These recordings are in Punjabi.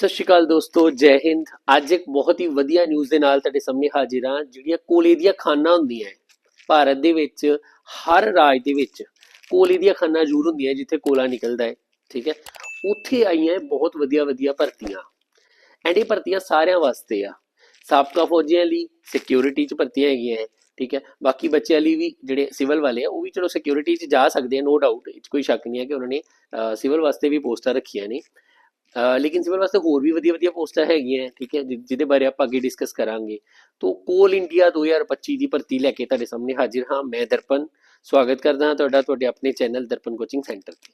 ਸਤਿ ਸ਼੍ਰੀ ਅਕਾਲ ਦੋਸਤੋ, ਜੈ ਹਿੰਦ। ਅੱਜ ਇੱਕ ਬਹੁਤ ਹੀ ਵਧੀਆ ਨਿਊਜ਼ ਦੇ ਨਾਲ ਤੁਹਾਡੇ ਸਾਹਮਣੇ ਹਾਜ਼ਰ ਹਾਂ, ਜਿਹੜੀਆਂ ਕੋਲੇ ਦੀਆਂ ਖਾਨਾਂ ਹੁੰਦੀਆਂ ਹੈ। ਭਾਰਤ ਦੇ ਵਿੱਚ, ਹਰ ਰਾਜ ਦੇ ਵਿੱਚ ਕੋਲੇ ਦੀਆਂ ਖਾਨਾਂ ਜ਼ਰੂਰ ਹੁੰਦੀਆਂ, ਜਿੱਥੇ ਕੋਲਾ ਨਿਕਲਦਾ ਹੈ, ਠੀਕ ਹੈ? ਉੱਥੇ ਆਈਆਂ ਬਹੁਤ ਵਧੀਆ ਵਧੀਆ ਭਰਤੀਆਂ। ਐਂਡ ਇਹ ਭਰਤੀਆਂ ਸਾਰਿਆਂ ਵਾਸਤੇ ਆ। ਸਾਬਕਾ ਫੌਜੀਆਂ ਲਈ ਸਿਕਿਉਰਿਟੀ ਚ ਭਰਤੀਆਂ ਹੈਗੀਆਂ ਹੈ, ਠੀਕ ਹੈ? ਬਾਕੀ ਬੱਚਿਆਂ ਲਈ ਵੀ ਜਿਹੜੇ ਸਿਵਲ ਵਾਲੇ ਆ, ਉਹ ਵੀ ਚਲੋ ਸਿਕਿਉਰਿਟੀ ਚ ਜਾ ਸਕਦੇ ਆ ਨੋ ਡਾਊਟ ਇਹ 'ਚ ਕੋਈ ਸ਼ੱਕ ਨਹੀਂ ਹੈ ਕਿ ਉਹਨਾਂ ਨੇ ਸਿਵਲ ਵਾਸਤੇ ਵੀ ਪੋਸਟਾਂ ਰੱਖੀਆਂ ਨੇ। ਲੇਕਿਨ ਸਿਵਲ ਵਾਸਤੇ ਹੋਰ ਵੀ ਵਧੀਆ ਵਧੀਆ ਪੋਸਟਾਂ ਹੈਗੀਆਂ, ਠੀਕ ਹੈ ਜਿਹਦੇ ਬਾਰੇ ਆਪਾਂ ਅੱਗੇ ਡਿਸਕਸ ਕਰਾਂਗੇ। ਤੋਂ ਕੋਲ ਇੰਡੀਆ 2025 ਦੀ ਭਰਤੀ ਲੈ ਕੇ ਤੁਹਾਡੇ ਸਾਹਮਣੇ ਹਾਜ਼ਰ ਹਾਂ, ਮੈਂ ਦਰਪਨ। ਸਵਾਗਤ ਕਰਦਾ ਹਾਂ ਤੁਹਾਡਾ, ਤੁਹਾਡੇ ਆਪਣੇ ਚੈਨਲ ਦਰਪਨ ਕੋਚਿੰਗ ਸੈਂਟਰ ਤੇ।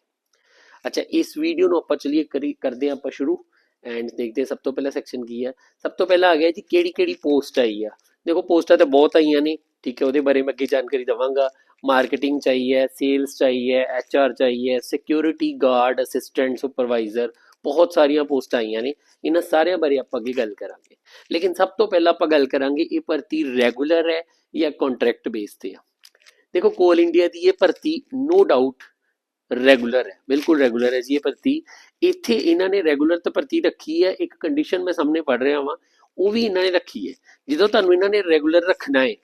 ਅੱਛਾ, ਇਸ ਵੀਡੀਓ ਨੂੰ ਆਪਾਂ ਚਲਿਏ ਕਰੀ, ਕਰਦੇ ਹਾਂ ਆਪਾਂ ਸ਼ੁਰੂ ਐਂਡ ਦੇਖਦੇ ਹਾਂ ਸਭ ਤੋਂ ਪਹਿਲਾ ਸੈਕਸ਼ਨ ਕੀ ਹੈ ਸਭ ਤੋਂ ਪਹਿਲਾਂ ਆ ਗਿਆ ਜੀ ਕਿਹੜੀ ਕਿਹੜੀ ਪੋਸਟ ਆਈ ਆ? ਦੇਖੋ, ਪੋਸਟਾਂ ਤਾਂ ਬਹੁਤ ਆਈਆਂ ਨੇ, ਠੀਕ ਹੈ, ਉਹਦੇ ਬਾਰੇ ਮੈਂ ਅੱਗੇ ਜਾਣਕਾਰੀ ਦਵਾਂਗਾ। ਮਾਰਕੀਟਿੰਗ ਚਾਹੀਏ ਹੈ ਸੇਲਸ ਚਾਹੀਏ ਹੈ ਐਚਆਰ ਚਾਹੀਏ ਹੈ ਸਿਕਿਉਰਿਟੀ ਗਾਰਡ ਅਸਿਸਟੈਂਟ ਸੁਪਰਵਾਈਜ਼ਰ ਬਹੁਤ ਸਾਰੀਆਂ ਪੋਸਟਾਂ ਆਈਆਂ ਨੇ, ਇਹਨਾਂ ਸਾਰਿਆਂ ਬਾਰੇ ਆਪਾਂ ਅੱਗੇ ਗੱਲ ਕਰਾਂਗੇ। ਲੇਕਿਨ ਸਭ ਤੋਂ ਪਹਿਲਾਂ ਆਪਾਂ ਗੱਲ ਕਰਾਂਗੇ ਇਹ ਭਰਤੀ ਰੈਗੂਲਰ ਹੈ ਜਾਂ ਕੰਟਰੈਕਟ ਬੇਸ ਤੇ ਆ। ਦੇਖੋ, ਕੋਲ ਇੰਡੀਆ ਦੀ ਇਹ ਭਰਤੀ ਨੋ ਡਾਊਟ ਰੈਗੂਲਰ ਹੈ, ਬਿਲਕੁਲ ਰੈਗੂਲਰ ਹੈ ਜੀ ਇਹ ਭਰਤੀ। ਇੱਥੇ ਇਹਨਾਂ ਨੇ ਰੈਗੂਲਰ ਤਾਂ ਭਰਤੀ ਰੱਖੀ ਹੈ, ਇੱਕ ਕੰਡੀਸ਼ਨ ਮੈਂ ਸਾਹਮਣੇ ਪੜ ਰਿਹਾ ਵਾਂ, ਉਹ ਵੀ ਇਹਨਾਂ ਨੇ ਰੱਖੀ ਹੈ। ਜਦੋਂ ਤੁਹਾਨੂੰ ਇਹਨਾਂ ਨੇ ਰੈਗੂਲਰ ਰੱਖਣਾ ਹੈ,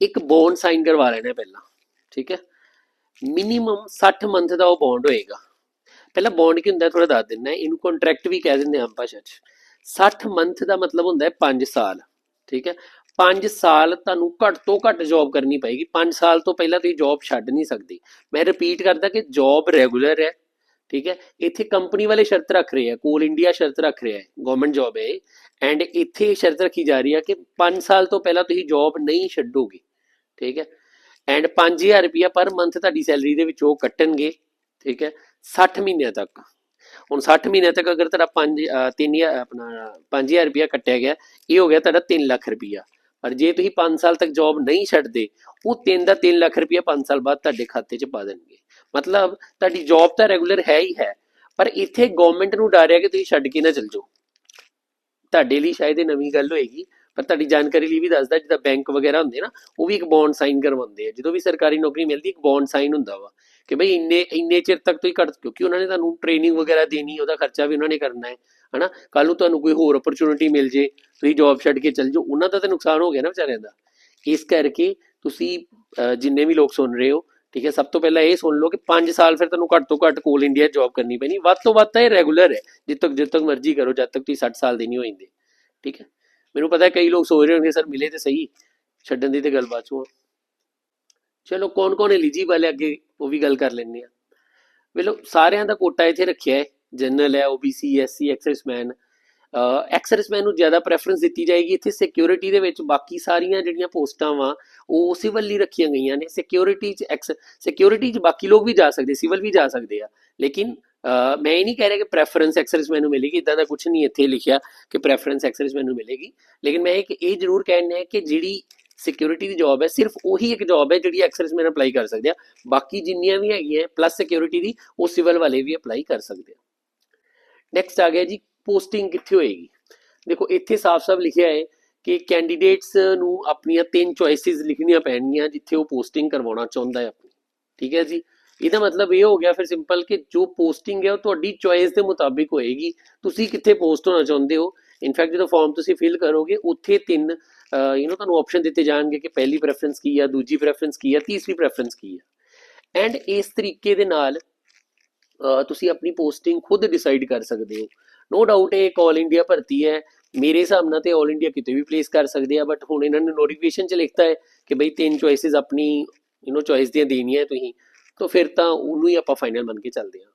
ਇੱਕ ਬੌਂਡ ਸਾਈਨ ਕਰਵਾ ਲੈਣਾ ਪਹਿਲਾਂ, ਠੀਕ ਹੈ? ਮਿਨੀਮਮ 60 ਮੰਥ ਦਾ ਉਹ ਬੌਂਡ ਹੋਏਗਾ। ਪਹਿਲਾਂ ਬੌਂਡ ਕੀ ਹੁੰਦਾ ਥੋੜਾ ਦੱਸ ਦਿੰਦਾ, ਇਹਨੂੰ ਕੰਟਰੈਕਟ ਵੀ ਕਹਿ ਦਿੰਦੇ ਆ ਭਾਸ਼ਾ 'ਚ 60 ਮੰਥ ਦਾ ਮਤਲਬ ਹੁੰਦਾ ਹੈ 5 ਸਾਲ, ਠੀਕ ਹੈ? 5 ਸਾਲ ਤੁਹਾਨੂੰ ਘੱਟ ਤੋਂ ਘੱਟ ਜੌਬ ਕਰਨੀ ਪਏਗੀ। 5 ਸਾਲ ਤੋਂ ਪਹਿਲਾਂ ਤੁਸੀਂ ਜੌਬ ਛੱਡ ਨਹੀਂ ਸਕਦੇ। ਮੈਂ ਰਿਪੀਟ ਕਰਦਾ ਕਿ ਜੌਬ ਰੈਗੂਲਰ ਹੈ, ਠੀਕ ਹੈ? ਇੱਥੇ ਕੰਪਨੀ ਵਾਲੇ ਸ਼ਰਤ ਰੱਖ ਰਹੇ ਆ, ਕੋਲ ਇੰਡੀਆ ਸ਼ਰਤ ਰੱਖ ਰਿਹਾ ਹੈ ਗਵਰਨਮੈਂਟ ਜੌਬ ਹੈ ਐਂਡ ਇੱਥੇ ਸ਼ਰਤ ਰੱਖੀ ਜਾ ਰਹੀ ਹੈ ਕਿ 5 ਸਾਲ ਤੋਂ ਪਹਿਲਾਂ ਤੁਸੀਂ ਜੌਬ ਨਹੀਂ ਛੱਡੋਗੇ, ਠੀਕ ਹੈ? ਐਂਡ 5000 ਰੁਪਇਆ ਪਰ ਮੰਥ ਤੁਹਾਡੀ ਸੈਲਰੀ ਦੇ ਵਿੱਚ ਉਹ ਕੱਟਣਗੇ, ਠੀਕ ਹੈ? 60 ਮਹੀਨਿਆਂ ਤੱਕ। ਹੁਣ 60 ਮਹੀਨਿਆਂ ਤੱਕ ਅਗਰ ਤੁਹਾਡਾ 5 3 ਆਪਣਾ 5000 ਰੁਪਇਆ ਕੱਟਿਆ ਗਿਆ, ਇਹ ਹੋ ਗਿਆ ਤੁਹਾਡਾ 3 ਲੱਖ ਰੁਪਇਆ। ਪਰ ਜੇ ਤੁਸੀਂ 5 ਸਾਲ ਤੱਕ ਜੌਬ ਨਹੀਂ ਛੱਡਦੇ, ਉਹ 3 ਦਾ 3 ਲੱਖ ਰੁਪਇਆ 5 ਸਾਲ ਬਾਅਦ ਤੁਹਾਡੇ ਖਾਤੇ 'ਚ ਪਾ ਦੇਣਗੇ। ਮਤਲਬ ਤੁਹਾਡੀ ਜੌਬ ਤਾਂ ਰੈਗੂਲਰ ਹੈ ਹੀ ਹੈ, ਪਰ ਇੱਥੇ ਗਵਰਨਮੈਂਟ ਨੂੰ ਡਰ ਹੈ ਕਿ ਤੁਸੀਂ ਛੱਡ ਕੇ ਨਾ ਚਲ ਜਾਓ। ਤੁਹਾਡੇ ਲਈ ਸ਼ਾਇਦ ਇਹ ਨਵੀਂ ਗੱਲ ਹੋਏਗੀ, ਪਰ ਤੁਹਾਡੀ ਜਾਣਕਾਰੀ ਲਈ ਵੀ ਦੱਸਦਾ, ਜਿੱਦਾਂ ਬੈਂਕ ਵਗੈਰਾ ਹੁੰਦੇ ਨਾ, ਉਹ ਵੀ ਇੱਕ ਬੌਂਡ ਸਾਈਨ ਕਰਵਾਉਂਦੇ ਆ। ਜਦੋਂ ਵੀ ਸਰਕਾਰੀ ਨੌਕਰੀ ਮਿਲਦੀ, ਇੱਕ ਬੌਂਡ ਸਾਈਨ ਹੁੰਦਾ ਵਾ। ਕਿ ਬਈ ਇੰਨੇ ਇੰਨੇ ਚਿਰ ਤੱਕ ਤੁਸੀਂ ਘੱਟ ਕਿਉਂਕਿ ਉਹਨਾਂ ਨੇ ਤੁਹਾਨੂੰ ਟ੍ਰੇਨਿੰਗ ਵਗੈਰਾ ਦੇਣੀ ਉਹਦਾ ਖਰਚਾ ਵੀ ਉਹਨਾਂ ਨੇ ਕਰਨਾ ਹੈ ਹਨਾ ਕੱਲ ਨੂੰ ਤੁਹਾਨੂੰ ਕੋਈ ਹੋਰ ਓਪਰਚੁਨਿਟੀ ਮਿਲ ਜੇ ਤੁਸੀਂ ਜੌਬ ਛੱਡ ਕੇ ਚੱਲ ਜਾਓ ਉਹਨਾਂ ਦਾ ਤਾਂ ਨੁਕਸਾਨ ਹੋ ਗਿਆ ਨਾ ਵਿਚਾਰਿਆਂ ਦਾ ਇਸ ਕਰਕੇ ਤੁਸੀਂ ਜਿੰਨੇ ਵੀ ਲੋਕ ਸੁਣ ਰਹੇ ਹੋ ਠੀਕ ਹੈ ਸਭ ਤੋਂ ਪਹਿਲਾਂ ਇਹ ਸੁਣ ਲਓ ਕਿ 5 ਸਾਲ ਫਿਰ ਤੁਹਾਨੂੰ ਘੱਟ ਤੋਂ ਘੱਟ ਕੋਲ ਇੰਡੀਆ ਜੌਬ ਕਰਨੀ ਪੈਣੀ ਵੱਧ ਤੋਂ ਵੱਧ ਤਾਂ ਇਹ ਰੈਗੂਲਰ ਹੈ ਜਿੱਦ ਤੱਕ ਜਿੱਦ ਤੱਕ ਮਰਜ਼ੀ ਕਰੋ ਜਦ ਤੱਕ ਤੁਸੀਂ 60 ਸਾਲ ਦੇ ਨਹੀਂ ਹੋ ਜਾਂਦੇ ਠੀਕ ਹੈ ਮੈਨੂੰ ਪਤਾ ਹੈ ਕਈ ਲੋਕ ਸੋਚ ਰਹੇ ਹੋਣਗੇ ਸਰ ਮਿਲੇ ਤੇ ਸਹੀ ਛੱਡਣ ਦੀ ਤੇ ਗੱਲਬਾਤ ਚੋਂ ਚਲੋ ਕੌਣ ਕੌਣ ਐਲੀਜੀਬਲ ਹੈ ਅੱਗੇ ਉਹ ਵੀ ਗੱਲ ਕਰ ਲੈਂਦੇ ਆ ਵੇਲੋ ਸਾਰਿਆਂ ਦਾ ਕੋਟਾ ਇੱਥੇ ਰੱਖਿਆ ਹੈ। ਜਨਰਲ ਹੈ ਓਬੀਸੀ ਐਸਸੀ ਐਕਸਰਸਮੈਨ ਐਕਸਰਸਮੈਨ ਨੂੰ ਜ਼ਿਆਦਾ ਪ੍ਰੈਫਰੈਂਸ ਦਿੱਤੀ ਜਾਏਗੀ। ਇੱਥੇ ਸਿਕਿਉਰਿਟੀ ਦੇ ਵਿੱਚ ਬਾਕੀ ਸਾਰੀਆਂ ਜਿਹੜੀਆਂ ਪੋਸਟਾਂ ਵਾ, ਉਹ ਸਿਵਲ ਲਈ ਰੱਖੀਆਂ ਗਈਆਂ ਨੇ। ਸਿਕਿਉਰਿਟੀ ਚ ਐਕਸ ਸਿਕਿਉਰਿਟੀ ਚ ਬਾਕੀ ਲੋਕ ਵੀ ਜਾ ਸਕਦੇ ਸਿਵਲ ਵੀ ਜਾ ਸਕਦੇ ਆ। ਲੇਕਿਨ ਮੈਂ ਇਹ ਨਹੀਂ ਕਹਿ ਰਿਹਾ ਕਿ ਪ੍ਰੈਫਰੈਂਸ ਐਕਸਰਸਮੈਨ ਨੂੰ ਮਿਲੇਗੀ। ਇਦਾਂ ਦਾ ਕੁਝ ਨਹੀਂ ਇੱਥੇ ਲਿਖਿਆ ਕਿ ਪ੍ਰੈਫਰੈਂਸ ਐਕਸਰਸਮੈਨ ਨੂੰ ਮਿਲੇਗੀ। ਲੇਕਿਨ ਮੈਂ ਇੱਕ, ਇਹ ਜ਼ਰੂਰ ਕਹਿਣਾ ਹੈ ਕਿ ਜਿਹੜੀ ਸਿਕਿਉਰਿਟੀ ਦੀ ਜੌਬ ਹੈ, ਸਿਰਫ ਉਹੀ ਇੱਕ ਜੌਬ ਹੈ ਜਿਹੜੀ ਐਕਸਰਸਮੈਨ ਅਪਲਾਈ ਕਰ ਸਕਦੇ ਆ ਬਾਕੀ ਜਿੰਨੀਆਂ ਵੀ ਹੈਗੀਆਂ ਪਲੱਸ ਸਿਕਿਉਰਿਟੀ ਦੀ, ਉਹ ਸਿਵਲ ਵਾਲੇ ਵੀ ਅਪਲਾਈ ਕਰ ਸਕਦੇ ਆ ਨੈਕਸਟ ਆ ਗਿਆ ਜੀ ਪੋਸਟਿੰਗ ਕਿੱਥੇ ਹੋਏਗੀ? ਦੇਖੋ, ਇੱਥੇ ਸਾਫ਼-ਸਾਫ਼ ਲਿਖਿਆ ਹੈ ਕਿ ਕੈਂਡੀਡੇਟਸ ਨੂੰ ਆਪਣੀਆਂ ਤਿੰਨ ਚੁਆਇਸਿਸ ਲਿਖਣੀਆਂ ਪੈਣਗੀਆਂ, ਜਿੱਥੇ ਉਹ ਪੋਸਟਿੰਗ ਕਰਵਾਉਣਾ ਚਾਹੁੰਦਾ ਹੈ ਆਪਣੀ। ਠੀਕ ਹੈ ਜੀ? ਇਹਦਾ ਮਤਲਬ ਇਹ ਹੋ ਗਿਆ ਫਿਰ ਸਿੰਪਲ ਕਿ ਜੋ ਪੋਸਟਿੰਗ ਹੈ ਉਹ ਤੁਹਾਡੀ ਚੁਆਇਸ ਦੇ ਮੁਤਾਬਿਕ ਹੋਏਗੀ। ਤੁਸੀਂ ਕਿੱਥੇ ਪੋਸਟ ਹੋਣਾ ਚਾਹੁੰਦੇ ਹੋ? ਇਨਫੈਕਟ ਜਦੋਂ ਫਾਰਮ ਤੁਸੀਂ ਫਿਲ ਕਰੋਗੇ, ਉੱਥੇ ਤਿੰਨ ਯੂ نو ਤੁਹਾਨੂੰ ਆਪਸ਼ਨ ਦਿੱਤੇ ਜਾਣਗੇ ਕਿ ਪਹਿਲੀ ਪ੍ਰੈਫਰੈਂਸ ਕੀ ਆ ਦੂਜੀ ਪ੍ਰੈਫਰੈਂਸ ਕੀ ਆ ਤੀਸਰੀ ਪ੍ਰੈਫਰੈਂਸ ਕੀ ਆ ਐਂਡ ਇਸ ਤਰੀਕੇ ਦੇ ਨਾਲ ਅਹ, ਤੁਸੀਂ ਆਪਣੀ ਪੋਸਟਿੰਗ ਖੁਦ ਡਿਸਾਈਡ ਕਰ ਸਕਦੇ ਹੋ ਨੋ ਡਾਊਟ ਇਹ ਇੱਕ 올 ਇੰਡੀਆ ਭਰਤੀ ਹੈ ਮੇਰੇ ਹਿਸਾਬ ਨਾਲ ਤੇ 올 ਇੰਡੀਆ ਕਿਤੇ ਵੀ ਪਲੇਸ ਕਰ ਸਕਦੇ ਆ ਬਟ ਹੁਣ ਇਹਨਾਂ ਨੇ ਨੋਟੀਫਿਕੇਸ਼ਨ ਚ ਲਿਖਤਾ ਹੈ ਕਿ ਬਈ ਤਿੰਨ ਚੋਇਸਿਸ ਆਪਣੀ ਯੂ نو ਚੋਇਸ ਦੀਆਂ ਦੇਣੀਆਂ ਹੈ ਤੁਸੀਂ ਤਾਂ ਫਿਰ ਤਾਂ ਉਹਨੂੰ ਹੀ ਆਪਾਂ ਫਾਈਨਲ ਮੰਨ ਕੇ ਚੱਲਦੇ ਹਾਂ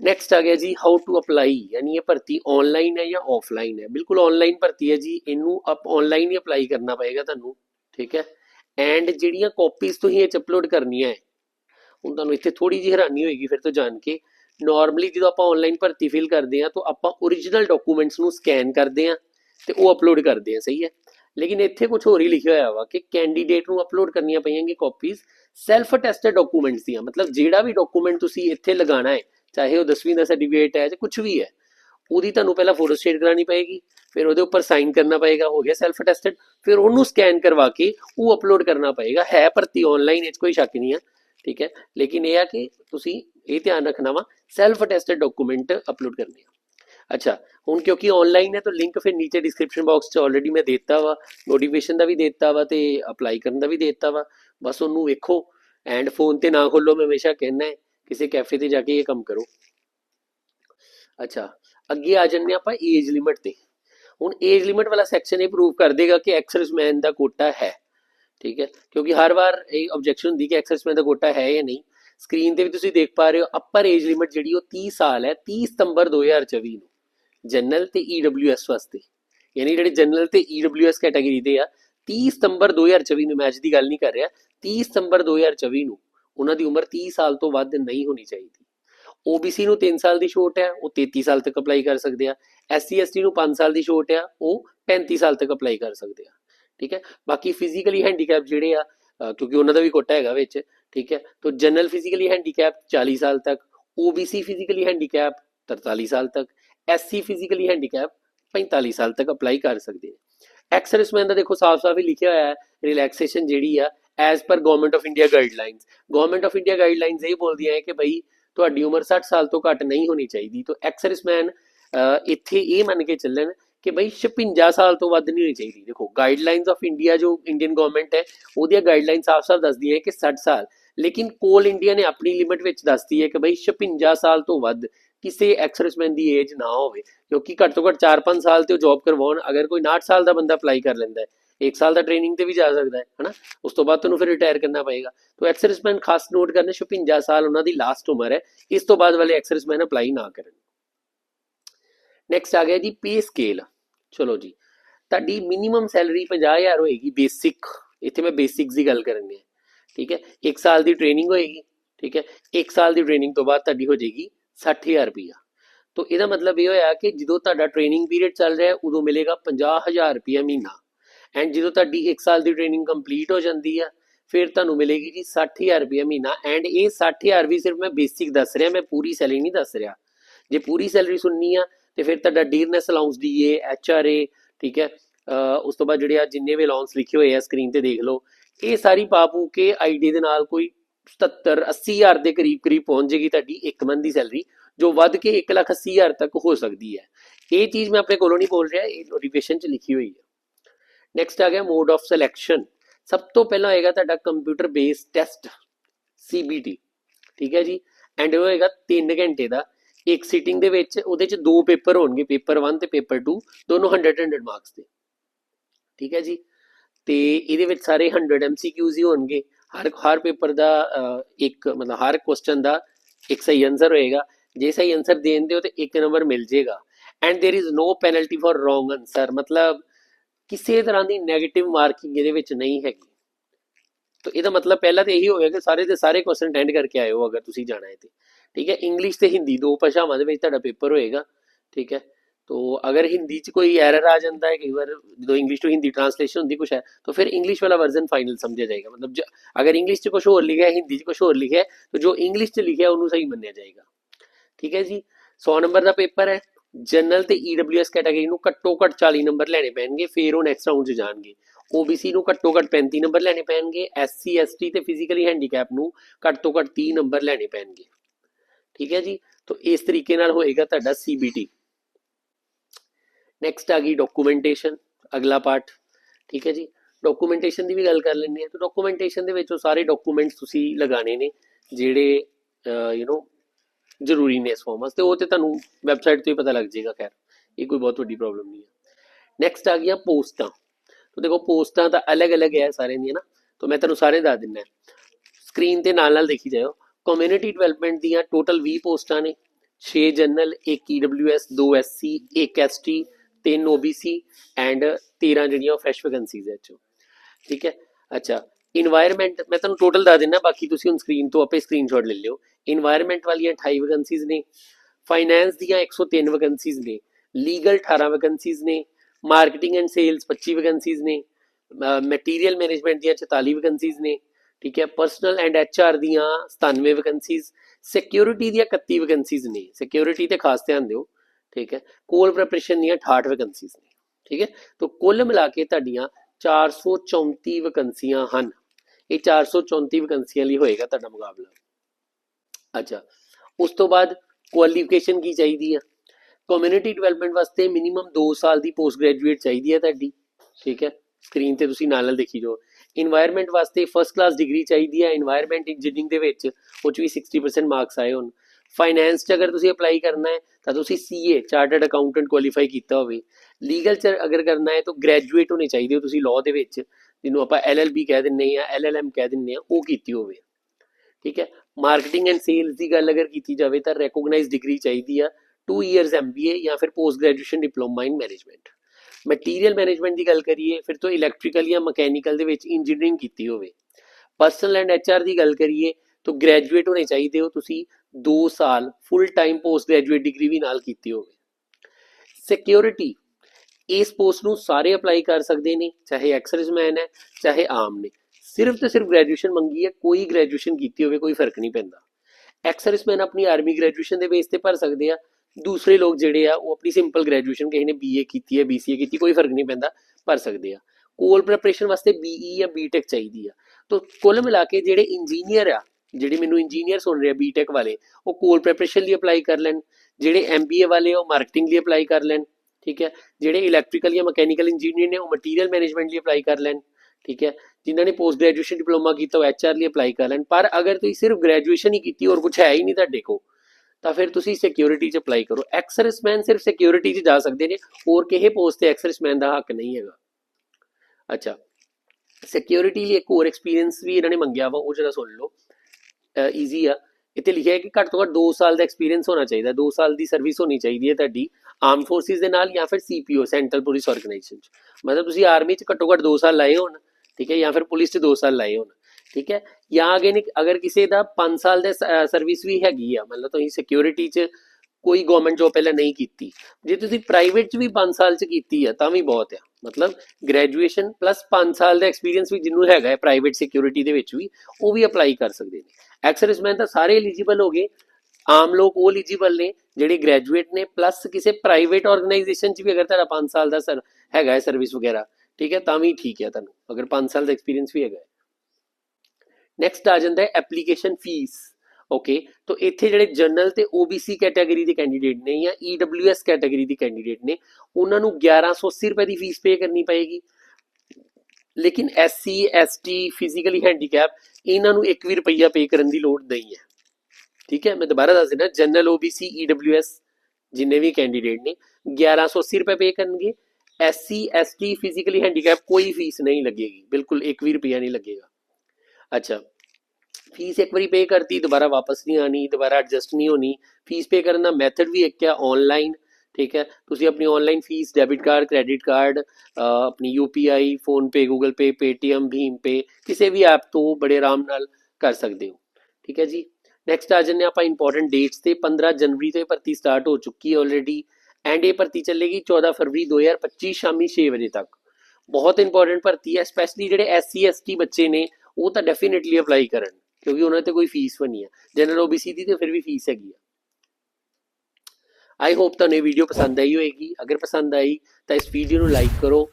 ਨੈਕਸਟ ਆ ਗਿਆ ਜੀ ਹਾਊ ਟੂ ਅਪਲਾਈ ਯਾਨੀ ਇਹ ਭਰਤੀ ਆਨਲਾਈਨ ਹੈ ਜਾਂ ਆਫਲਾਈਨ ਹੈ? ਬਿਲਕੁਲ ਆਨਲਾਈਨ ਭਰਤੀ ਹੈ ਜੀ, ਇਹਨੂੰ ਆਪ ਆਨਲਾਈਨ ਹੀ ਅਪਲਾਈ ਕਰਨਾ ਪਏਗਾ ਤੁਹਾਨੂੰ, ਠੀਕ ਹੈ? ਐਂਡ ਜਿਹੜੀਆਂ ਕਾਪੀਜ਼ ਤੁਸੀਂ ਇਹ ਚ ਅਪਲੋਡ ਕਰਨੀਆਂ ਹੈ, ਹੁਣ ਤੁਹਾਨੂੰ ਇੱਥੇ ਥੋੜੀ ਜਿਹੀ ਹੈਰਾਨੀ ਹੋਏਗੀ ਫਿਰ ਤੋਂ ਜਾਣ ਕੇ। ਨਾਰਮਲੀ ਜਦੋਂ ਆਪਾਂ ਆਨਲਾਈਨ ਭਰਤੀ ਫਿਲ ਕਰਦੇ ਹਾਂ, ਤਾਂ ਆਪਾਂ origignal ਡਾਕੂਮੈਂਟਸ ਨੂੰ ਸਕੈਨ ਕਰਦੇ ਹਾਂ ਤੇ ਉਹ ਅਪਲੋਡ ਕਰਦੇ ਹਾਂ, ਸਹੀ ਹੈ? ਲੇਕਿਨ ਇੱਥੇ ਕੁਝ ਹੋਰ ਹੀ ਲਿਖਿਆ ਹੋਇਆ ਵਾ ਕਿ ਕੈਂਡੀਡੇਟ ਨੂੰ ਅਪਲੋਡ ਕਰਨੀਆਂ ਪਈਆਂਗੀ ਕਾਪੀਜ਼ ਸੈਲਫ ਅਟੈਸਟਡ ਡਾਕੂਮੈਂਟਸ ਦੀਆਂ, ਮਤਲਬ ਜਿਹੜਾ ਵੀ ਡਾਕੂਮੈਂਟ ਤੁਸੀਂ ਇੱਥੇ ਲਗਾਣਾ ਹੈ ਚਾਹੇ ਉਹ 10ਵੀਂ ਦਾ ਸਰਟੀਫਿਕੇਟ ਹੈ ਜਾਂ ਕੁਝ ਵੀ ਹੈ, ਉਹਦੀ ਤੁਹਾਨੂੰ ਪਹਿਲਾਂ ਫੋਟੋ ਸਟੇਟ ਕਰਾਣੀ ਪਏਗੀ, ਫਿਰ ਉਹਦੇ ਉੱਪਰ ਸਾਈਨ ਕਰਨਾ ਪਏਗਾ, ਹੋ ਗਿਆ ਸੈਲਫ ਅਟੈਸਟਡ ਫਿਰ ਉਹਨੂੰ ਸਕੈਨ ਕਰਵਾ ਕੇ ਉਹ ਅਪਲੋਡ ਕਰਨਾ ਪਏਗਾ, ਹੈ ਭਰਤੀ ਆਨਲਾਈਨ ਇਹ ਕੋਈ ਸ਼ੱਕ ਨਹੀਂ ਹੈ ਠੀਕ ਹੈ? ਲੇਕਿਨ ਇਹ ਆ ਕਿ ਤੁਸੀਂ ਇਹ ਧਿਆਨ ਰੱਖਣਾ ਵਾ ਸੈਲਫ ਅਟੈਸਟਡ ਡਾਕੂਮੈਂਟ ਅਪਲੋਡ ਕਰਨੇ ਆ। ਅੱਛਾ, ਹੁਣ ਕਿਉਂਕਿ ਆਨਲਾਈਨ ਹੈ, ਤਾਂ ਲਿੰਕ ਫਿਰ ਨੀਚੇ ਡਿਸਕ੍ਰਿਪਸ਼ਨ ਬਾਕਸ 'ਚ ਆਲਰੇਡੀ ਮੈਂ ਦਿੱਤਾ ਵਾ ਨੋਟੀਫਿਕੇਸ਼ਨ ਦਾ ਵੀ ਦਿੱਤਾ ਵਾ ਤੇ ਅਪਲਾਈ ਕਰਨ ਦਾ ਵੀ ਦਿੱਤਾ ਵਾ, ਬਸ ਉਹਨੂੰ ਵੇਖੋ ਐਂਡ ਫੋਨ ਤੇ ਨਾ ਖੋਲੋ, ਮੈਂ ਹਮੇਸ਼ਾ ਕਹਿੰਦਾ ਹੈ ਕਿਸੇ ਕੈਫੇ ਤੇ ਜਾ ਕੇ ਇਹ ਕੰਮ ਕਰੋ। ਅੱਛਾ, ਅੱਗੇ ਆ ਜੰਨੇ ਆਪਾਂ ਏਜ ਲਿਮਟ ਤੇ। ਹੁਣ ਏਜ ਲਿਮਟ ਵਾਲਾ ਸੈਕਸ਼ਨ ਇਹ ਪ੍ਰੂਵ ਕਰ ਦੇਗਾ ਕਿ ਐਕਸਰਸਮੈਨ ਦਾ ਕੋਟਾ ਹੈ। ਠੀਕ ਹੈ, ਕਿਉਂਕਿ ਹਰ ਵਾਰ ਇਹ ਆਬਜੈਕਸ਼ਨ ਹੁੰਦੀ ਕਿ ਐਕਸਰਸਮੈਨ ਦਾ ਕੋਟਾ ਹੈ ਜਾਂ ਨਹੀਂ। ਸਕਰੀਨ ਤੇ ਵੀ ਤੁਸੀਂ ਦੇਖ ਪਾ ਰਹੇ ਹੋ ਅਪਰ ਏਜ ਲਿਮਟ ਜਿਹੜੀ ਉਹ 30 ਸਾਲ ਹੈ 30 ਸਤੰਬਰ 2024 ਨੂੰ। ਜਨਰਲ ਤੇ ਈਡਬਲਯੂਐਸ ਵਾਸਤੇ। ਯਾਨੀ ਜਿਹੜੇ ਜਨਰਲ ਤੇ ਈਡਬਲਯੂਐਸ ਕੈਟਾਗਰੀ ਦੇ ਆ 30 ਸਤੰਬਰ 2024 ਨੂੰ ਮੈਂ ਅੱਜ ਦੀ ਗੱਲ ਨਹੀਂ ਕਰ ਰਿਹਾ 30 ਸਤੰਬਰ 2024 ਨੂੰ। ਉਹਨਾਂ ਦੀ ਉਮਰ 30 ਸਾਲ ਤੋਂ ਵੱਧ ਨਹੀਂ ਹੋਣੀ ਚਾਹੀਦੀ। OBC ਨੂੰ 3 ਸਾਲ ਦੀ ਛੋਟ ਹੈ, ਉਹ 33 ਸਾਲ ਤੱਕ ਅਪਲਾਈ ਕਰ ਸਕਦੇ ਆ। SC ST ਨੂੰ 5 ਸਾਲ ਦੀ ਛੋਟ ਆ ਉਹ 35 ਸਾਲ ਤੱਕ ਅਪਲਾਈ ਕਰ ਸਕਦੇ ਆ। ਠੀਕ ਹੈ? ਬਾਕੀ ਫਿਜ਼ੀਕਲੀ ਹੈਂਡੀਕੈਪ ਜਿਹੜੇ ਆ ਕਿਉਂਕਿ ਉਹਨਾਂ ਦਾ ਵੀ ਕੋਟਾ ਹੈਗਾ ਵਿੱਚ, ਠੀਕ ਹੈ? ਤਾਂ ਜਨਰਲ ਫਿਜ਼ੀਕਲੀ ਹੈਂਡੀਕੈਪ 40 ਸਾਲ ਤੱਕ OBC ਫਿਜ਼ੀਕਲੀ ਹੈਂਡੀਕੈਪ 43 ਸਾਲ ਤੱਕ SC ਫਿਜ਼ੀਕਲੀ ਹੈਂਡੀਕੈਪ 45 ਸਾਲ ਤੱਕ ਅਪਲਾਈ ਕਰ ਸਕਦੇ ਆ। ਐਕਸਰਸਮੈਨ ਦਾ ਦੇਖੋ ਸਾਫ਼-ਸਾਫ਼ ਹੀ ਲਿਖਿਆ ਹੋਇਆ ਹੈ ਰਿਲੈਕਸੇਸ਼ਨ ਜਿਹੜੀ ਆ as per government of India guidelines government of India guidelines ਇਹ ਬੋਲਦੀਆਂ ਹੈ ਕਿ ਭਈ ਤੁਹਾਡੀ ਉਮਰ 60 ਸਾਲ ਤੋਂ ਘੱਟ ਨਹੀਂ ਹੋਣੀ ਚਾਹੀਦੀ। ਤਾਂ ਐਕਸਰਸਮੈਨ ਇੱਥੇ ਇਹ ਮੰਨ ਕੇ ਚੱਲਣ ਕਿ ਭਈ 56 ਸਾਲ ਤੋਂ ਵੱਧ ਨਹੀਂ ਹੋਣੀ ਚਾਹੀਦੀ। ਦੇਖੋ ਗਾਈਡਲਾਈਨਸ ਆਫ ਇੰਡੀਆ ਜੋ ਇੰਡੀਅਨ ਗਵਰਨਮੈਂਟ ਹੈ, ਉਹਦੀਆਂ ਗਾਈਡਲਾਈਨ ਸਾਫ਼-ਸਾਫ਼ ਦੱਸਦੀ ਹੈ ਕਿ 60 ਸਾਲ। ਲੇਕਿਨ ਕੋਲ ਇੰਡੀਆ ਨੇ ਆਪਣੀ ਲਿਮਿਟ ਵਿੱਚ ਦੱਸਦੀ ਹੈ ਕਿ ਭਈ 56 ਸਾਲ ਤੋਂ ਵੱਧ ਕਿਸੇ ਐਕਸਰਸਮੈਨ ਦੀ ਏਜ ਨਾ ਹੋਵੇ। ਕਿਉਂਕਿ ਘੱਟ ਤੋਂ ਘੱਟ 4-5 ਸਾਲ ਤੇ ਉਹ ਜੌਬ ਕਰਵਾਉਣ। ਅਗਰ ਕੋਈ 59 ਸਾਲ ਦਾ ਬੰਦਾ ਅਪਲਾਈ ਕਰ ਲੈਂਦਾ ਹੈ 1 ਸਾਲ ਦਾ ਟ੍ਰੇਨਿੰਗ ਤੇ ਵੀ ਜਾ ਸਕਦਾ ਹੈ, ਹਨਾ? ਉਸ ਤੋਂ ਬਾਅਦ ਤੁਹਾਨੂੰ ਫਿਰ ਰਿਟਾਇਰ ਕਰਨਾ ਪਏਗਾ। ਤਾਂ ਐਕਸਰਸਮੈਨ ਖਾਸ ਨੋਟ ਕਰਨਾ 56 ਸਾਲ ਉਹਨਾਂ ਦੀ ਲਾਸਟ ਉਮਰ ਹੈ। ਇਸ ਤੋਂ ਬਾਅਦ ਵਾਲੇ ਐਕਸਰਸਮੈਨ ਅਪਲਾਈ ਨਾ ਕਰਨ। ਨੈਕਸਟ ਆ ਗਿਆ ਜੀ ਪੇ ਸਕੇਲ ਚਲੋ ਜੀ, ਤੁਹਾਡੀ ਮਿਨੀਮਮ ਸੈਲਰੀ 50000 ਹੋਏਗੀ ਬੇਸਿਕ ਇੱਥੇ ਮੈਂ ਬੇਸਿਕਸ ਦੀ ਗੱਲ ਕਰਨੀ ਹੈ ਠੀਕ ਹੈ? 1 ਸਾਲ ਦੀ ਟ੍ਰੇਨਿੰਗ ਹੋਏਗੀ, ਠੀਕ ਹੈ? 1 ਸਾਲ ਦੀ ਟ੍ਰੇਨਿੰਗ ਤੋਂ ਬਾਅਦ ਤੁਹਾਡੀ ਹੋ ਜਾਏਗੀ 60000 ਰੁਪਇਆ ਤੋਂ ਇਹਦਾ ਮਤਲਬ ਇਹ ਹੋਇਆ ਕਿ ਜਦੋਂ ਤੁਹਾਡਾ ਟ੍ਰੇਨਿੰਗ ਪੀਰੀਅਡ ਚੱਲ ਰਿਹਾ ਉਦੋਂ ਮਿਲੇਗਾ 50000 ਰੁਪਇਆ ਮਹੀਨਾ। ਐਂਡ ਜਦੋਂ ਤੁਹਾਡੀ 1 ਸਾਲ ਦੀ ਟ੍ਰੇਨਿੰਗ ਕੰਪਲੀਟ ਹੋ ਜਾਂਦੀ ਆ, ਫਿਰ ਤੁਹਾਨੂੰ ਮਿਲੇਗੀ ਜੀ 60000 ਰੁਪਇਆ ਮਹੀਨਾ। ਐਂਡ ਇਹ 60000 ਵੀ ਸਿਰਫ ਮੈਂ ਬੇਸਿਕ ਦੱਸ ਰਿਹਾ, ਮੈਂ ਪੂਰੀ ਸੈਲਰੀ ਨਹੀਂ ਦੱਸ ਰਿਹਾ। ਜੇ ਪੂਰੀ ਸੈਲਰੀ ਸੁਣਨੀ ਆ, ਤੇ ਫਿਰ ਤੁਹਾਡਾ ਡੀਅਰਨੈਸ ਅਲਾਉਂਸ ਡੀਏ ਐਚਆਰਏ ਠੀਕ ਹੈ? ਉਸ ਤੋਂ ਬਾਅਦ ਜਿਹੜੇ ਆ ਜਿੰਨੇ ਵੀ ਅਲਾਉਂਸ ਲਿਖੇ ਹੋਏ ਆ ਸਕਰੀਨ ਤੇ ਦੇਖ ਲਓ। ਇਹ ਸਾਰੀ ਪਾਪੂ ਕੇ ਆਈਡੀ ਦੇ ਨਾਲ ਕੋਈ 77 80000 ਦੇ ਕਰੀਬ ਕਰੀਬ ਪਹੁੰਚ ਜੇਗੀ ਤੁਹਾਡੀ ਇੱਕ ਮੰਥ ਦੀ ਸੈਲਰੀ ਜੋ ਵੱਧ ਕੇ 180000 ਤੱਕ ਹੋ ਸਕਦੀ ਹੈ। ਇਹ ਚੀਜ਼ ਮੈਂ ਆਪਣੇ ਕੋਲੋਂ ਨਹੀਂ ਬੋਲ ਰਿਹਾ, ਇਹ ਨੋਟੀਫਿਕੇਸ਼ਨ 'ਚ ਲਿਖੀ ਹੋਈ ਹੈ। ਨੈਕਸਟ ਆ ਗਿਆ ਮੋਡ ਆਫ ਸਿਲੈਕਸ਼ਨ ਸਭ ਤੋਂ ਪਹਿਲਾਂ ਹੋਏਗਾ ਤੁਹਾਡਾ ਕੰਪਿਊਟਰ ਬੇਸ ਟੈਸਟ ਸੀਬੀਟੀ ਠੀਕ ਹੈ ਜੀ? ਐਂਡ ਉਹ ਹੋਏਗਾ 3 ਘੰਟੇ ਦਾ। ਇੱਕ ਸੀਟਿੰਗ ਦੇ ਵਿੱਚ ਉਹਦੇ ਚ ਦੋ ਪੇਪਰ ਹੋਣਗੇ, ਪੇਪਰ 1 ਤੇ ਪੇਪਰ 2 ਦੋਨੋਂ 100 100 ਮਾਰਕਸ ਦੇ। ਠੀਕ ਹੈ ਜੀ? ਤੇ ਇਹਦੇ ਵਿੱਚ ਸਾਰੇ 100 ਐਮਸੀਕਿਊਜ਼ ਹੀ ਹੋਣਗੇ। ਹਰ ਹਰ ਪੇਪਰ ਦਾ ਇੱਕ ਮਤਲਬ ਹਰ ਕੁਐਸਚਨ ਦਾ ਇੱਕ ਸਹੀ ਆਨਸਰ ਹੋਏਗਾ। ਜੇ ਸਹੀ ਆਨਸਰ ਦੇਣ ਦਿਓ ਤੇ ਇੱਕ ਨੰਬਰ ਮਿਲ ਜੇਗਾ। And there is no penalty for wrong answer ਮਤਲਬ ਕਿਸੇ ਤਰ੍ਹਾਂ ਦੀ 네ਗੇਟਿਵ ਮਾਰਕਿੰਗ ਇਹਦੇ ਵਿੱਚ ਨਹੀਂ ਹੈਗੀ। ਤਾਂ ਇਹਦਾ ਮਤਲਬ ਪਹਿਲਾਂ ਤੇ ਇਹੀ ਹੋਇਆ ਕਿ ਸਾਰੇ ਦੇ ਸਾਰੇ ਕੁਐਸਚਨ ਅਟੈਂਡ ਕਰਕੇ ਆਏ ਹੋ ਅਗਰ ਤੁਸੀਂ ਜਾਣਾ ਹੈ ਤੇ। ਠੀਕ ਹੈ ਇੰਗਲਿਸ਼ ਤੇ ਹਿੰਦੀ ਦੋ ਭਾਸ਼ਾਵਾਂ ਦੇ ਵਿੱਚ ਤੁਹਾਡਾ ਪੇਪਰ ਹੋਏਗਾ। ਠੀਕ ਹੈ, ਤੋ ਅਗਰ ਹਿੰਦੀ ਚ ਕੋਈ ਐਰਰ ਆ ਜਾਂਦਾ ਹੈ, ਕਈ ਵਾਰ ਜਦੋਂ ਇੰਗਲਿਸ਼ ਤੋਂ ਹਿੰਦੀ ਟ੍ਰਾਂਸਲੇਸ਼ਨ ਹੁੰਦੀ ਕੁਛ ਹੈ, ਤਾਂ ਫਿਰ ਇੰਗਲਿਸ਼ ਵਾਲਾ ਵਰਜ਼ਨ ਫਾਈਨਲ ਸਮਝਿਆ ਜਾਏਗਾ। ਮਤਲਬ ਅਗਰ ਇੰਗਲਿਸ਼ ਚ ਕੁਝ ਹੋਰ ਲਿਖਿਆ ਹੈ ਹਿੰਦੀ ਚ ਕੁਝ ਹੋਰ ਲਿਖਿਆ ਹੈ ਤਾਂ ਜੋ ਇੰਗਲਿਸ਼ ਚ ਲਿਖਿਆ ਉਹਨੂੰ ਸਹੀ ਮੰਨਿਆ ਜਾਏਗਾ। ਠੀਕ ਹੈ ਜੀ 100 ਨੰਬਰ ਦਾ ਪੇਪਰ ਹੈ। ਜਨਰਲ ਤੇ ਈਡਬਲਯੂਐਸ ਕੈਟਾਗਰੀ ਨੂੰ ਘੱਟੋ ਘੱਟ 40 ਨੰਬਰ ਲੈਣੇ ਪੈਣਗੇ, ਫਿਰ ਉਹ ਨੈਕਸਟ ਰਾਊਂਡ 'ਚ ਜਾਣਗੇ। OBC ਨੂੰ ਘੱਟੋ ਘੱਟ 35 ਨੰਬਰ ਲੈਣੇ ਪੈਣਗੇ SC ST ਤੇ ਫਿਜ਼ੀਕਲੀ ਹੈਂਡੀਕੈਪ ਨੂੰ ਘੱਟ ਤੋਂ ਘੱਟ 30 ਨੰਬਰ ਲੈਣੇ ਪੈਣਗੇ। ਠੀਕ ਹੈ ਜੀ? ਤਾਂ ਇਸ ਤਰੀਕੇ ਨਾਲ ਹੋਏਗਾ ਤੁਹਾਡਾ CBT ਨੈਕਸਟ ਆ ਗਈ ਡਾਕੂਮੈਂਟੇਸ਼ਨ ਅਗਲਾ ਪਾਰਟ ਠੀਕ ਹੈ ਜੀ? ਡਾਕੂਮੈਂਟੇਸ਼ਨ ਦੀ ਵੀ ਗੱਲ ਕਰ ਲੈਂਦੇ ਹਾਂ। ਤਾਂ ਡਾਕੂਮੈਂਟੇਸ਼ਨ ਦੇ ਵਿੱਚ ਉਹ ਸਾਰੇ ਡਾਕੂਮੈਂਟਸ ਤੁਸੀਂ ਲਗਾਣੇ ਨੇ, ਜਿਹੜੇ ਯੂ نو ਜ਼ਰੂਰੀ ਨੇ ਇਸ ਫਾਰਮ ਵਾਸਤੇ। ਉਹ ਤੇ ਤੁਹਾਨੂੰ ਵੈਬਸਾਈਟ ਤੋਂ ਹੀ ਪਤਾ ਲੱਗ ਜਾਏਗਾ, ਖੈਰ। ਇਹ ਕੋਈ ਬਹੁਤ ਵੱਡੀ ਪ੍ਰੋਬਲਮ ਨਹੀਂ ਹੈ। ਨੈਕਸਟ ਆ ਗਿਆ ਪੋਸਟਾਂ। ਤਾਂ ਦੇਖੋ, ਪੋਸਟਾਂ ਤਾਂ ਅਲੱਗ-ਅਲੱਗ ਹੈ ਸਾਰਿਆਂ ਦੀਆਂ ਨਾ। ਤਾਂ ਮੈਂ ਤੁਹਾਨੂੰ ਸਾਰੇ ਦੱਸ ਦਿੰਦਾ। ਸਕਰੀਨ ਤੇ ਨਾਲ-ਨਾਲ ਦੇਖੀ ਜਾਇਓ। ਕਮਿਊਨਿਟੀ ਡਿਵੈਲਪਮੈਂਟ ਦੀਆਂ ਟੋਟਲ 20 ਪੋਸਟਾਂ ਨੇ। 6 general 1 EWS 2 SC 1 ST 3 OBC and 13 ਜਿਹੜੀਆਂ ਫਰੈਸ਼ ਵੈਕੈਂਸੀਜ਼ ਹੈ ਚੋ ਠੀਕ ਹੈ? ਅੱਛਾ। ਇਨਵਾਇਰਨਮੈਂਟ ਮੈਂ ਤੁਹਾਨੂੰ ਟੋਟਲ ਦੱਸ ਦਿੰਦਾ ਬਾਕੀ ਤੁਸੀਂ ਹੁਣ ਸਕਰੀਨ ਤੋਂ ਆਪੇ ਸਕਰੀਨਸ਼ਾਟ ਲੈ ਲਿਓ। ਇਨਵਾਇਰਨਮੈਂਟ ਵਾਲੀਆਂ 28 ਵੈਕੈਂਸੀਜ਼ ਨੇ ਫਾਈਨੈਂਸ ਦੀਆਂ 103 ਵੈਕੈਂਸੀਜ਼ ਨੇ ਲੀਗਲ 18 ਵੈਕੈਂਸੀਜ਼ ਨੇ ਮਾਰਕੀਟਿੰਗ ਐਂਡ ਸੇਲਸ 25 ਵੈਕੈਂਸੀਜ਼ ਨੇ ਮਟੀਰੀਅਲ ਮੈਨੇਜਮੈਂਟ ਦੀਆਂ 44 ਵੈਕੈਂਸੀਜ਼ ਨੇ, ਠੀਕ ਹੈ ਪਰਸਨਲ ਐਂਡ ਐਚਆਰ ਦੀਆਂ 97 ਵੈਕੈਂਸੀਜ਼ ਸਿਕਿਉਰਿਟੀ ਦੀਆਂ 31 ਵੈਕੈਂਸੀਜ਼ ਨੇ ਸਿਕਿਉਰਿਟੀ ਤੇ ਖਾਸ ਧਿਆਨ ਦਿਓ, ਠੀਕ ਹੈ ਕੋਲ ਪ੍ਰੈਪਰੇਸ਼ਨ ਦੀਆਂ 68 ਵੈਕੈਂਸੀਜ਼ ਨੇ, ਠੀਕ ਹੈ, ਤਾਂ ਕੁੱਲ ਮਿਲਾ ਕੇ ਤੁਹਾਡੀਆਂ 434 ਵੈਕੈਂਸੀਆਂ ਹਨ। ਇਹ 434 ਵੈਕੈਂਸੀਆਂ ਲਈ ਹੋਏਗਾ ਤੁਹਾਡਾ ਮੁਕਾਬਲਾ। ਅੱਛਾ, ਉਸ ਤੋਂ ਬਾਅਦ ਕੁਆਲੀਫਿਕੇਸ਼ਨ ਕੀ ਚਾਹੀਦੀ ਆ? ਕਮਿਊਨਿਟੀ ਡਿਵੈਲਪਮੈਂਟ ਵਾਸਤੇ ਮਿਨੀਮਮ 2 ਸਾਲ ਦੀ ਪੋਸਟ ਗ੍ਰੈਜੂਏਟ ਚਾਹੀਦੀ ਹੈ ਤੁਹਾਡੀ, ਠੀਕ ਹੈ? ਸਕਰੀਨ ਤੇ ਤੁਸੀਂ ਨਾਲ ਨਾਲ ਦੇਖੀ ਜਾਓ। এনवायरमेंट ਵਾਸਤੇ ਫਰਸਟ ਕਲਾਸ ਡਿਗਰੀ ਚਾਹੀਦੀ ਹੈ এনवायरमेंट ਇੰਜੀਨੀਅਰਿੰਗ ਦੇ ਵਿੱਚ, ਉਹ ਚ ਵੀ 60% ਮਾਰਕਸ ਆਏ ਹੋਣ। ਫਾਈਨੈਂਸ 'ਚ ਅਗਰ ਤੁਸੀਂ ਅਪਲਾਈ ਕਰਨਾ ਹੈ, ਤਾਂ ਤੁਸੀਂ ਸੀਏ ਚਾਰਟਰਡ ਅਕਾਊਂਟੈਂਟ ਕੁਆਲੀਫਾਈ ਕੀਤਾ ਹੋਵੇ। ਲੀਗਲ 'ਚ ਅਗਰ ਕਰਨਾ ਹੈ, ਤਾਂ ਗ੍ਰੈਜੂਏਟ ਹੋਣੇ ਚਾਹੀਦੇ ਹੋ ਤੁਸੀਂ ਲਾਅ ਦੇ ਵਿੱਚ। ਜਿਹਨੂੰ ਆਪਾਂ ਐਲਐਲਬੀ ਕਹਿ ਦਿੰਨੇ ਆ ਐਲਐਲਐਮ ਕਹਿ ਦਿੰਨੇ ਆ ਉਹ ਕੀਤੀ ਹੋਵੇ। ਠੀਕ ਹੈ? ਮਾਰਕੀਟਿੰਗ ਐਂਡ ਸੇਲਸ ਦੀ ਗੱਲ ਅਗਰ ਕੀਤੀ ਜਾਵੇ ਤਾਂ ਰੈਕੋਗਨਾਈਜ਼ਡ ਡਿਗਰੀ ਚਾਹੀਦੀ ਆ 2 ਇਅਰਸ ਐਮਬੀਏ ਜਾਂ ਫਿਰ post graduation diploma in management material management ਦੀ ਗੱਲ ਕਰੀਏ, ਫਿਰ ਤੋਂ ਇਲੈਕਟ੍ਰੀਕਲ ਜਾਂ ਮਕੈਨੀਕਲ ਦੇ ਵਿੱਚ ਇੰਜੀਨੀਅਰਿੰਗ ਕੀਤੀ ਹੋਵੇ। ਪਰਸਨਲ ਐਂਡ ਐਚਆਰ ਦੀ ਗੱਲ ਕਰੀਏ, ਤਾਂ ਗ੍ਰੈਜੂਏਟ ਹੋਣੇ ਚਾਹੀਦੇ ਹੋ ਤੁਸੀਂ 2 ਸਾਲ full time post graduate degree ਵੀ ਨਾਲ ਕੀਤੀ ਹੋਵੇ। ਸਿਕਿਉਰਿਟੀ ਇਸ ਪੋਸਟ ਨੂੰ ਸਾਰੇ ਅਪਲਾਈ ਕਰ ਸਕਦੇ ਨੇ, ਚਾਹੇ ਐਕਸਰਸਮੈਨ ਹੈ, ਚਾਹੇ ਆਮ ਨੇ। ਸਿਰਫ ਤੇ ਸਿਰਫ ਗ੍ਰੈਜੂਏਸ਼ਨ ਮੰਗੀ ਹੈ, ਕੋਈ ਗ੍ਰੈਜੂਏਸ਼ਨ ਕੀਤੀ ਹੋਵੇ, ਕੋਈ ਫ਼ਰਕ ਨਹੀਂ ਪੈਂਦਾ। ਐਕਸਰਸਮੈਨ ਆਪਣੀ ਆਰਮੀ ਗ੍ਰੈਜੂਏਸ਼ਨ ਦੇ ਬੇਸ ਤੇ ਭਰ ਸਕਦੇ ਆ। ਦੂਸਰੇ ਲੋਕ ਜਿਹੜੇ ਆ, ਉਹ ਆਪਣੀ ਸਿੰਪਲ ਗ੍ਰੈਜੂਏਸ਼ਨ ਕਿਸੇ ਨੇ ਬੀਏ ਕੀਤੀ ਹੈ ਬੀਸੀਏ ਕੀਤੀ, ਕੋਈ ਫ਼ਰਕ ਨਹੀਂ ਪੈਂਦਾ, ਭਰ ਸਕਦੇ ਆ। ਕੋਲ ਪ੍ਰੈਪਰੇਸ਼ਨ ਵਾਸਤੇ ਬੀਈ ਜਾਂ ਬੀਟੈਕ ਚਾਹੀਦੀ ਆ। ਤਾਂ ਕੁੱਲ ਮਿਲਾ ਕੇ ਜਿਹੜੇ ਇੰਜੀਨੀਅਰ ਆ, ਜਿਹੜੇ ਮੈਨੂੰ ਇੰਜੀਨੀਅਰ ਸੁਣ ਰਹੇ ਆ ਬੀਟੈਕ ਵਾਲੇ, ਉਹ ਕੋਲ ਪ੍ਰੈਪਰੇਸ਼ਨ ਲਈ ਅਪਲਾਈ ਕਰ ਲੈਣ, ਜਿਹੜੇ ਐਮਬੀਏ ਵਾਲੇ ਉਹ ਮਾਰਕੀਟਿੰਗ ਲਈ ਅਪਲਾਈ ਕਰ ਲੈਣ ਠੀਕ ਹੈ, ਜਿਹੜੇ ਇਲੈਕਟ੍ਰੀਕਲ ਜਾਂ ਮਕੈਨੀਕਲ ਇੰਜੀਨੀਅਰ ਨੇ ਉਹ ਮਟੀਰੀਅਲ ਮੈਨੇਜਮੈਂਟ ਲਈ ਅਪਲਾਈ ਕਰ ਲੈਣ, ਠੀਕ ਹੈ, ਜਿਨ੍ਹਾਂ ਨੇ ਪੋਸਟ ਗ੍ਰੈਜੂਏਸ਼ਨ ਡਿਪਲੋਮਾ ਕੀਤਾ, ਉਹ ਐਚਆਰ ਲਈ ਅਪਲਾਈ ਕਰ ਲੈਣ, ਪਰ ਅਗਰ ਤੁਸੀਂ ਸਿਰਫ ਗ੍ਰੈਜੂਏਸ਼ਨ ਹੀ ਕੀਤੀ ਔਰ ਕੁਝ ਹੈ ਹੀ ਨਹੀਂ ਤੁਹਾਡੇ ਕੋਲ, ਤਾਂ ਫਿਰ ਤੁਸੀਂ ਸਿਕਿਉਰਿਟੀ 'ਚ ਅਪਲਾਈ ਕਰੋ। ਐਕਸਰਸਮੈਨ ਸਿਰਫ ਸਿਕਿਉਰਿਟੀ 'ਚ ਜਾ ਸਕਦੇ ਨੇ, ਹੋਰ ਕਿਸੇ ਪੋਸਟ ਤੇ ਐਕਸਰਸਮੈਨ ਦਾ ਹੱਕ ਨਹੀਂ ਹੈਗਾ। ਅੱਛਾ ਸਿਕਿਉਰਿਟੀ ਲਈ ਇੱਕ ਹੋਰ ਐਕਸਪੀਰੀਅੰਸ ਵੀ ਇਹਨਾਂ ਨੇ ਮੰਗਿਆ ਵਾ, ਉਹ ਜਿਹੜਾ ਸੁਣ ਲਓ ਈਜ਼ੀ ਆ, ਇੱਥੇ ਲਿਖਿਆ ਹੈ ਕਿ ਘੱਟ ਤੋਂ ਘੱਟ 2 ਸਾਲ ਦਾ ਐਕਸਪੀਰੀਅੰਸ ਹੋਣਾ ਚਾਹੀਦਾ 2 ਸਾਲ ਦੀ ਸਰਵਿਸ ਹੋਣੀ ਚਾਹੀਦੀ ਹੈ ਤੁਹਾਡੀ ਆਰਮ ਫੋਰਸਿਸ ਦੇ ਨਾਲ ਜਾਂ ਫਿਰ ਸੀਪੀਓ ਸੈਂਟਰਲ ਪੁਲਿਸ ਆਰਗੇਨਾਈਜੇਸ਼ਨ ਚ। ਮਤਲਬ ਤੁਸੀਂ ਆਰਮੀ ਚ ਘੱਟੋ ਘੱਟ 2 ਸਾਲ ਲਾਏ ਹੋਣ, ਠੀਕ ਹੈ, ਜਾਂ ਫਿਰ ਪੁਲਿਸ ਚ 2 ਸਾਲ ਲਾਏ ਹੋਣ, ਠੀਕ ਹੈ। ਜਾਂ ਅਗੇ ਅਗਰ ਕਿਸੇ ਦਾ 5 ਸਾਲ ਦੇ ਸਰਵਿਸ ਵੀ ਹੈਗੀ ਆ ਮਤਲਬ ਤੁਸੀਂ ਸਿਕਿਉਰਿਟੀ ਚ ਕੋਈ ਗਵਰਨਮੈਂਟ ਜੋਬ ਪਹਿਲਾਂ ਨਹੀਂ ਕੀਤੀ। ਜੇ ਤੁਸੀਂ ਪ੍ਰਾਈਵੇਟ ਚ ਵੀ 5 ਸਾਲ ਚ ਕੀਤੀ ਆ, ਤਾਂ ਵੀ ਬਹੁਤ ਆ। ਮਤਲਬ ਗ੍ਰੈਜੂਏਸ਼ਨ ਪਲੱਸ 5 ਸਾਲ ਦਾ ਐਕਸਪੀਰੀਅੰਸ ਵੀ ਜਿਹਨੂੰ ਹੈਗਾ ਹੈ ਪ੍ਰਾਈਵੇਟ ਸਿਕਿਉਰਿਟੀ ਦੇ ਵਿੱਚ ਵੀ, ਉਹ ਵੀ ਅਪਲਾਈ ਕਰ ਸਕਦੇ ਨੇ। ਐਕਸਰਸਮੈਨ ਤਾਂ ਸਾਰੇ ਐਲੀਜੀਬਲ ਹੋ ਗਏ। ਆਮ ਲੋਕ ਉਹ ਐਲੀਜੀਬਲ ਨੇ ਜਿਹੜੇ ਗ੍ਰੈਜੂਏਟ ਨੇ ਪਲੱਸ ਕਿਸੇ ਪ੍ਰਾਈਵੇਟ ਆਰਗੇਨਾਈਜੇਸ਼ਨ 'ਚ ਵੀ ਅਗਰ ਤੁਹਾਡਾ 5 ਸਾਲ ਦਾ ਸਰ ਹੈਗਾ ਹੈ ਸਰਵਿਸ ਵਗੈਰਾ, ਠੀਕ ਹੈ, ਤਾਂ ਵੀ ਠੀਕ ਹੈ ਤੁਹਾਨੂੰ, ਅਗਰ 5 ਸਾਲ ਦਾ ਐਕਸਪੀਰੀਅੰਸ ਵੀ ਹੈਗਾ ਨੈਕਸਟ ਆ ਜਾਂਦਾ ਹੈ ਐਪਲੀਕੇਸ਼ਨ ਫੀਸ ਓਕੇ ਤਾਂ ਇੱਥੇ ਜਿਹੜੇ ਜਨਰਲ ਤੇ OBC ਕੈਟਾਗਰੀ ਦੇ ਕੈਂਡੀਡੇਟ ਨੇ ਜਾਂ EWS ਕੈਟਾਗਰੀ ਦੇ ਕੈਂਡੀਡੇਟ ਨੇ, ਉਹਨਾਂ ਨੂੰ 1180 ਰੁਪਏ ਦੀ ਫੀਸ ਪੇ ਕਰਨੀ ਪਏਗੀ। ਲੇਕਿਨ SC ST ਫਿਜ਼ੀਕਲੀ ਹੈਂਡੀਕੈਪ ਇਹਨਾਂ ਨੂੰ 1 ਵੀ ਰੁਪਈਆ ਪੇ ਕਰਨ ਦੀ ਲੋੜ ਨਹੀਂ ਹੈ। ਠੀਕ ਹੈ ਮੈਂ ਦੁਬਾਰਾ ਦੱਸ ਦਿੰਦਾ ਜਨਰਲ OBC EWS ਜਿੰਨੇ ਵੀ ਕੈਂਡੀਡੇਟ ਨੇ 1180 ਰੁਪਏ ਪੇ ਕਰਨਗੇ SC ST ਫਿਜ਼ੀਕਲੀ ਹੈਂਡੀਕੈਪ ਕੋਈ ਫੀਸ ਨਹੀਂ ਲੱਗੇਗੀ ਬਿਲਕੁਲ 1 ਵੀ ਰੁਪਈਆ ਨਹੀਂ ਲੱਗੇਗਾ ਅੱਛਾ ਫੀਸ ਇੱਕ ਵਾਰੀ ਪੇ ਕਰਤੀ ਦੁਬਾਰਾ ਵਾਪਸ ਨਹੀਂ ਆਣੀ ਦੁਬਾਰਾ ਐਡਜਸਟ ਨਹੀਂ ਹੋਣੀ ਫੀਸ ਪੇ ਕਰਨ ਦਾ ਮੈਥਡ ਵੀ ਇੱਕ ਹੈ ਆਨਲਾਈਨ ਠੀਕ ਹੈ ਤੁਸੀਂ ਆਪਣੀ online fee debit card credit card ਆਪਣੀ UPI PhonePe Google Pay Paytm Bhim pay ਕਿਸੇ ਵੀ ਐਪ ਤੋਂ ਬੜੇ ਆਰਾਮ ਨਾਲ ਕਰ ਸਕਦੇ ਹੋ ਠੀਕ ਹੈ ਜੀ ਨੈਕਸਟ ਆ ਜੰਨੇ ਆਪਾਂ ਇੰਪੋਰਟੈਂਟ ਡੇਟਸ ਤੇ 15 ਜਨਵਰੀ ਤੋਂ ਇਹ ਭਰਤੀ ਸਟਾਰਟ ਹੋ ਚੁੱਕੀ ਹੈ ਆਲਰੇਡੀ ਐਂਡ ਇਹ ਭਰਤੀ ਚੱਲੇਗੀ 14 ਫਰਵਰੀ 2025 ਸ਼ਾਮੀ 6 ਵਜੇ ਤੱਕ। ਬਹੁਤ ਇੰਪੋਰਟੈਂਟ ਭਰਤੀ ਹੈ ਸਪੈਸ਼ਲੀ ਜਿਹੜੇ ਐਸਸੀ ਐਸਟੀ ਬੱਚੇ ਨੇ, ਉਹ ਤਾਂ ਡੈਫੀਨਿਟਲੀ ਅਪਲਾਈ ਕਰਨ, ਕਿਉਂਕਿ ਉਹਨਾਂ ਤੇ ਕੋਈ ਫੀਸ ਵੀ ਨਹੀਂ ਹੈ। ਜਨਰਲ ਓਬੀਸੀ ਦੀ ਤੇ ਫਿਰ ਵੀ ਫੀਸ ਹੈਗੀ ਆ। ਆਈ ਹੋਪ ਤੁਹਾਨੂੰ ਇਹ ਵੀਡੀਓ ਪਸੰਦ ਆਈ ਹੋਵੇਗੀ ਅਗਰ ਪਸੰਦ ਆਈ, ਤਾਂ ਇਸ ਵੀਡੀਓ ਨੂੰ ਲਾਈਕ ਕਰੋ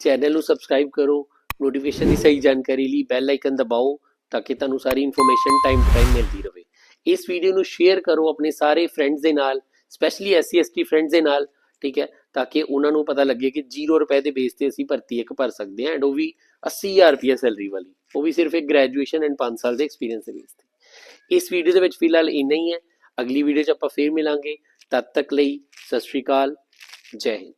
ਚੈਨਲ ਨੂੰ ਸਬਸਕ੍ਰਾਈਬ ਕਰੋ ਨੋਟੀਫਿਕੇਸ਼ਨ ਦੀ ਸਹੀ ਜਾਣਕਾਰੀ ਲਈ ਬੈਲ ਆਈਕਨ ਦਬਾਓ, ਤਾਂ ਕਿ ਤੁਹਾਨੂੰ ਸਾਰੀ ਇਨਫੋਰਮੇਸ਼ਨ ਟਾਈਮ ਟੂ ਟਾਈਮ ਮਿਲਦੀ ਰਹੇ। ਇਸ ਵੀਡੀਓ ਨੂੰ ਸ਼ੇਅਰ ਕਰੋ ਆਪਣੇ ਸਾਰੇ ਫਰੈਂਡਸ ਦੇ ਨਾਲ ਸਪੈਸ਼ਲੀ ਐਸਸੀ ਐਸਟੀ ਫਰੈਂਡਸ ਦੇ ਨਾਲ, ਠੀਕ ਹੈ? ਤਾਂ ਕਿ ਉਹਨਾਂ ਨੂੰ ਪਤਾ ਲੱਗੇ ਕਿ 0 ਰੁਪਏ ਦੇ ਬੇਸ ਤੇ ਅਸੀਂ ਭਰਤੀ ਇੱਕ ਭਰ ਸਕਦੇ ਹਾਂ ਐਂਡ ਉਹ ਵੀ 80000 ਰੁਪਏ ਸੈਲਰੀ ਵਾਲੀ। ਉਹ ਵੀ ਸਿਰਫ ਇੱਕ ਗ੍ਰੈਜੂਏਸ਼ਨ ਐਂਡ 5 ਸਾਲ ਦੇ ਐਕਸਪੀਰੀਅੰਸ ਦੇ ਬੇਸ ਤੇ। ਇਸ ਵੀਡੀਓ ਦੇ ਵਿੱਚ ਫਿਲਹਾਲ ਇੰਨਾ ਹੀ ਹੈ। ਅਗਲੀ ਵੀਡੀਓ 'ਚ ਆਪਾਂ ਫੇਰ ਮਿਲਾਂਗੇ। ਤਦ ਤੱਕ ਲਈ ਸਤਿ ਸ਼੍ਰੀ ਅਕਾਲ। ਜੈ ਹਿੰਦ।